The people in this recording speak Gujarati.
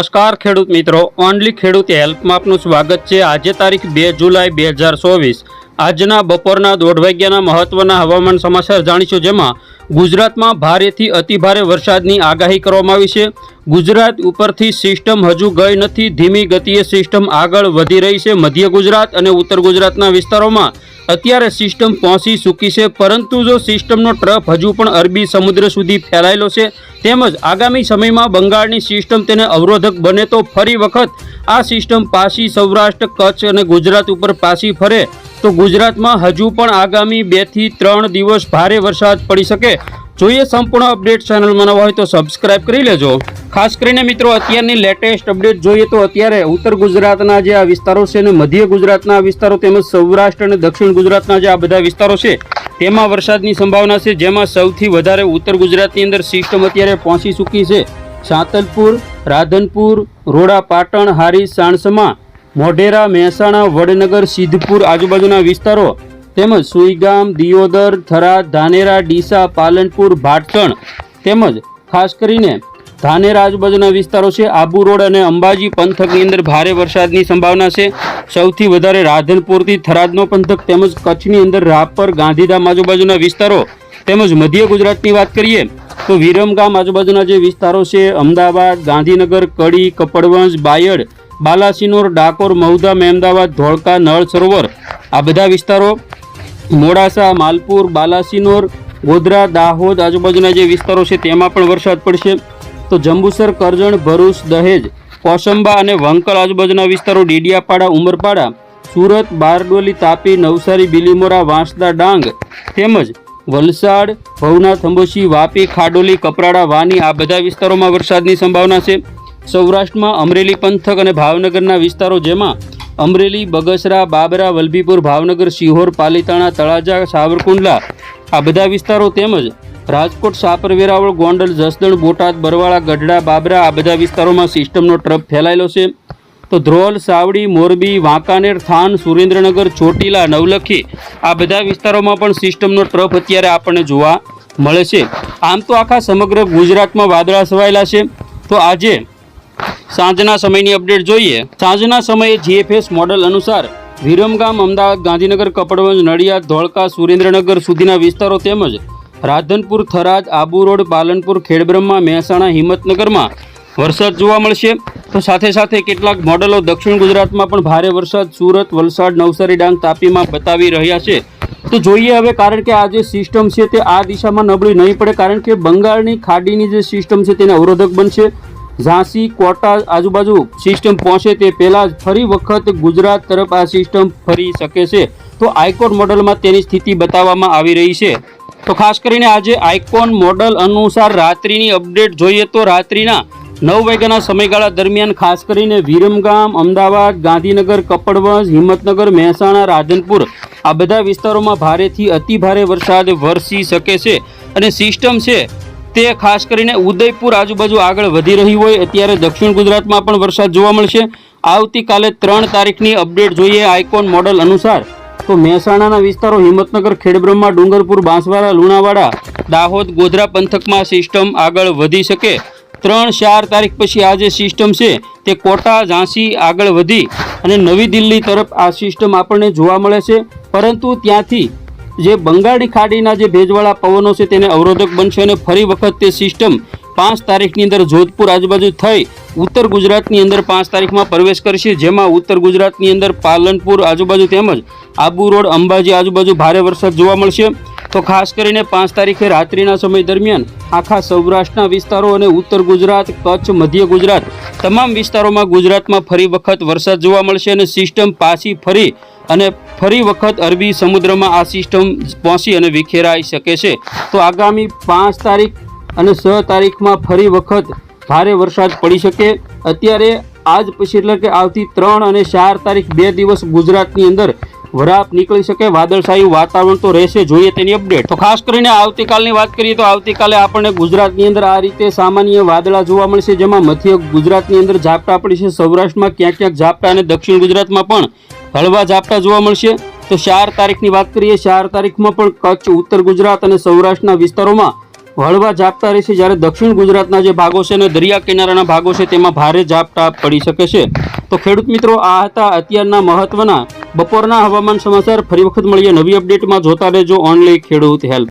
નમસ્કાર ખેડૂત મિત્રો, ઓનલી ખેડૂત હેલ્પમાં આપનું સ્વાગત છે. આજે તારીખ બે જુલાઈ બે હજાર ચોવીસ. આજના બપોરના દોઢ વાગ્યાના મહત્વના હવામાન સમાચાર જાણીશું જેમાં ગુજરાતમાં ભારેથી અતિભારે વરસાદની આગાહી કરવામાં આવી છે. ગુજરાત ઉપરથી સિસ્ટમ હજુ ગઈ નથી. ધીમી ગતિએ સિસ્ટમ આગળ વધી રહી છે. મધ્ય ગુજરાત અને ઉત્તર ગુજરાતના વિસ્તારોમાં અત્યારે સિસ્ટમ પહોંચી ચૂકી છે, પરંતુ જો સિસ્ટમનો ટ્રફ હજુ પણ અરબી સમુદ્ર સુધી ફેલાયેલો છે, તેમજ આગામી સમયમાં બંગાળની સિસ્ટમ તેને અવરોધક બને તો ફરી વખત આ સિસ્ટમ પાછી સૌરાષ્ટ્ર, કચ્છ અને ગુજરાત ઉપર પાછી ફરે. તો ગુજરાતમાં હજુ પણ આગામી બેથી ત્રણ દિવસ ભારે વરસાદ પડી શકે. જોઈએ સંપૂર્ણ અપડેટ ચેનલમાં નવા હોય તો સબસ્ક્રાઇબ કરી લેજો. ખાસ કરીને મિત્રો, અત્યારની લેટેસ્ટ અપડેટ જોઈએ તો અત્યારે ઉત્તર ગુજરાતના જે આ વિસ્તારો છે અને મધ્ય ગુજરાતના વિસ્તારો તેમજ સૌરાષ્ટ્ર અને દક્ષિણ ગુજરાતના જે આ બધા વિસ્તારો છે, તેમાં વરસાદની સંભાવના છે. જેમાં સૌથી વધારે ઉત્તર ગુજરાતની અંદર સિસ્ટમ અત્યારે પહોંચી ચૂકી છે. સાંતલપુર, રાધનપુર, રોડા, પાટણ, હારી, સાણસમા, મોઢેરા, મહેસાણા, વડનગર, સિદ્ધપુર આજુબાજુના વિસ્તારો તેમજ સુઈગામ, દિયોદર થરાદ ધાનેરા, ડીસા, પાલનપુર, ભાટસણ તેમજ ખાસ કરીને ધાનેરા આજુબાજુના વિસ્તારો છે. આબુ રોડ અને અંબાજી પંથકની અંદર ભારે વરસાદની સંભાવના છે. સૌથી વધારે રાધનપુરથી થરાદનો પંથક તેમજ કચ્છની અંદર રાપર, ગાંધીધામ આજુબાજુના વિસ્તારો તેમજ મધ્ય ગુજરાતની વાત કરીએ તો વિરમગામ આજુબાજુના જે વિસ્તારો છે, અમદાવાદ, ગાંધીનગર, કડી, કપડવંજ, બાયડ બાલાસિનોર, ડાકોર, મહુધા મહેમદાવાદ ધોળકા, નળ સરોવર આ બધા વિસ્તારો મોડાસા, માલપુર, બાલાસિનોર, ગોધરા, દાહોદ આજુબાજુના જે વિસ્તારો છે તેમાં પણ વરસાદ પડશે. તો જંબુસર, કરજણ, ભરૂચ, દહેજ, કોસંબા અને વંકલ આજુબાજુના વિસ્તારો ડેડિયાપાડા, ઉમરપાડા, સુરત, બારડોલી, તાપી, નવસારી, બિલીમોરા, વાંસદા, ડાંગ તેમજ વલસાડ, ભવનાથ અંબોશી વાપી, ખાડોલી, કપરાડા, વાની આ બધા વિસ્તારોમાં વરસાદની સંભાવના છે. સૌરાષ્ટ્રમાં અમરેલી પંથક અને ભાવનગરના વિસ્તારો જેમાં અમરેલી, બગસરા, બાબરા, વલભીપુર, ભાવનગર, શિહોર, પાલીતાણા, તળાજા, સાવરકુંડલા આ બધા વિસ્તારો તેમજ રાજકોટ સાપર વેરાવળ ગોંડલ, જસદણ, બોટાદ, બરવાળા, ગઢડા, બાબરા આ બધા વિસ્તારોમાં સિસ્ટમનો ટ્રપ ફેલાયેલો છે. તો ધ્રોલ, સાવડી, મોરબી, વાંકાનેર, થાન, સુરેન્દ્રનગર, ચોટીલા, નવલખી આ બધા વિસ્તારોમાં પણ સિસ્ટમનો ટ્રફ અત્યારે આપણને જોવા મળે છે. આમ તો આખા સમગ્ર ગુજરાતમાં વાદળા છવાયેલા છે. તો આજે સાંજના સમયની અપડેટ જોઈએ. સાંજના સમયે જીએફએસ મોડલ અનુસાર વિરમગામ અમદાવાદ, ગાંધીનગર, કપડવંજ, નડિયાદ, ધોળકા, સુરેન્દ્રનગર સુધીના વિસ્તારો તેમજ રાધનપુર, થરાદ, આબુ રોડ, પાલનપુર, ખેડબ્રહ્મા, મહેસાણા, હિંમતનગરમાં વરસાદ જોવા મળશે. તો સાથે સાથે કેટલાક મોડલો દક્ષિણ ગુજરાતમાં પણ ભારે વરસાદ, સુરત, વલસાડ, નવસારી, ડાંગ, તાપીમાં બતાવી રહ્યા છે. તો જોઈએ હવે કારણ કે આ જે સિસ્ટમ છે તે આ દિશામાં નબળી નહીં પડે, કારણ કે બંગાળની ખાડીની જે સિસ્ટમ છે તેને અવરોધક બનશે. ઝાંસી કોટા આજુબાજુ સિસ્ટમ પહોંચે તે પહેલાં જ ફરી વખત ગુજરાત તરફ આ સિસ્ટમ ફરી શકે છે. તો આઇકોન મોડલમાં તેની સ્થિતિ બતાવવામાં આવી રહી છે. તો ખાસ કરીને આજે આઇકોન મોડલ અનુસાર રાત્રિની અપડેટ જોઈએ તો રાત્રિના નવ વાગ્યાના સમયગાળા દરમિયાન ખાસ કરીને વિરમગામ, અમદાવાદ, ગાંધીનગર, કપડવંજ, હિંમતનગર, મહેસાણા, રાધનપુર આ બધા વિસ્તારોમાં ભારેથી અતિ ભારે વરસાદ વરસી શકે છે. અને સિસ્ટમ છે તે ખાસ કરીને ઉદયપુર આજુબાજુ આગળ વધી રહી હોય, અત્યારે દક્ષિણ ગુજરાતમાં પણ વરસાદ જોવા મળશે. આવતીકાલે ત્રણ તારીખની અપડેટ જોઈએ આઇકોન મોડલ અનુસાર. તો મહેસાણાના વિસ્તારો, હિંમતનગર, ખેડબ્રહ્મા, ડુંગરપુર, બાંસવાડા, લુણાવાડા, દાહોદ, ગોધરા પંથકમાં સિસ્ટમ આગળ વધી શકે. ત્રણ ચાર તારીખ પછી આ જે સિસ્ટમ છે, તે કોટા, ઝાંસી આગળ વધી અને નવી દિલ્હી તરફ આ સિસ્ટમ આપણને જોવા મળે છે. પરંતુ ત્યાંથી જે બંગાળની ખાડીના જે ભેજવાળા પવનો છે તેને અવરોધક બનશે અને ફરી વખત તે સિસ્ટમ પાંચ તારીખની અંદર જોધપુર આજુબાજુ થઈ ઉત્તર ગુજરાતની અંદર પાંચ તારીખમાં પ્રવેશ કરશે, જેમાં ઉત્તર ગુજરાતની અંદર પાલનપુર આજુબાજુ તેમજ આબુ રોડ, અંબાજી આજુબાજુ ભારે વરસાદ જોવા મળશે. તો ખાસ કરીને પાંચ તારીખે રાત્રિના સમય દરમિયાન આખા સૌરાષ્ટ્રના વિસ્તારો અને ઉત્તર ગુજરાત, કચ્છ, મધ્ય ગુજરાત તમામ વિસ્તારોમાં ગુજરાતમાં ફરી વખત વરસાદ જોવા મળશે અને સિસ્ટમ પાછી ફરી અને ફરી વખત અરબી સમુદ્રમાં આ સિસ્ટમ પહોંચી અને વિખેરાઈ શકે છે. તો આગામી પાંચ તારીખ અને છ તારીખમાં ફરી વખત ભારે વરસાદ પડી શકે. અત્યારે આજ પછી એટલે કે આવતી ત્રણ અને ચાર તારીખ બે દિવસ ગુજરાતની અંદર વરાપ નીકળી શકે, વાદળછાયું વાતાવરણ તો રહેશે, જોઈએ તેની અપડેટ તો ખાસ કરીને આવતીકાલની વાત કરીએ તો આવતીકાલે આપણને ગુજરાતની અંદર આ રીતે સામાન્ય વાદળા જોવા મળશે, જેમાં મધ્ય ગુજરાતની અંદર ઝાપટા પડશે સૌરાષ્ટ્રમાં ક્યાંક ક્યાંક ઝાપટા અને દક્ષિણ ગુજરાતમાં પણ હળવા ઝાપટા જોવા મળશે? તો ચાર તારીખની વાત કરીએ, ચાર તારીખમાં પણ કચ્છ, ઉત્તર ગુજરાત અને સૌરાષ્ટ્રના વિસ્તારોમાં હળવા ઝાપટા રહેશે જ્યારે દક્ષિણ ગુજરાતના જે ભાગો છે અને દરિયા કિનારાના ભાગો છે તેમાં ભારે ઝાપટા પડી શકે છે. તો ખેડૂત મિત્રો, આ હતા અત્યારના મહત્વના બપોરના હવામાન સમાચાર. ફરી વખત મળીએ નવી અપડેટમાં. જોતા રહેજો ઓનલી ખેડૂત હેલ્પ.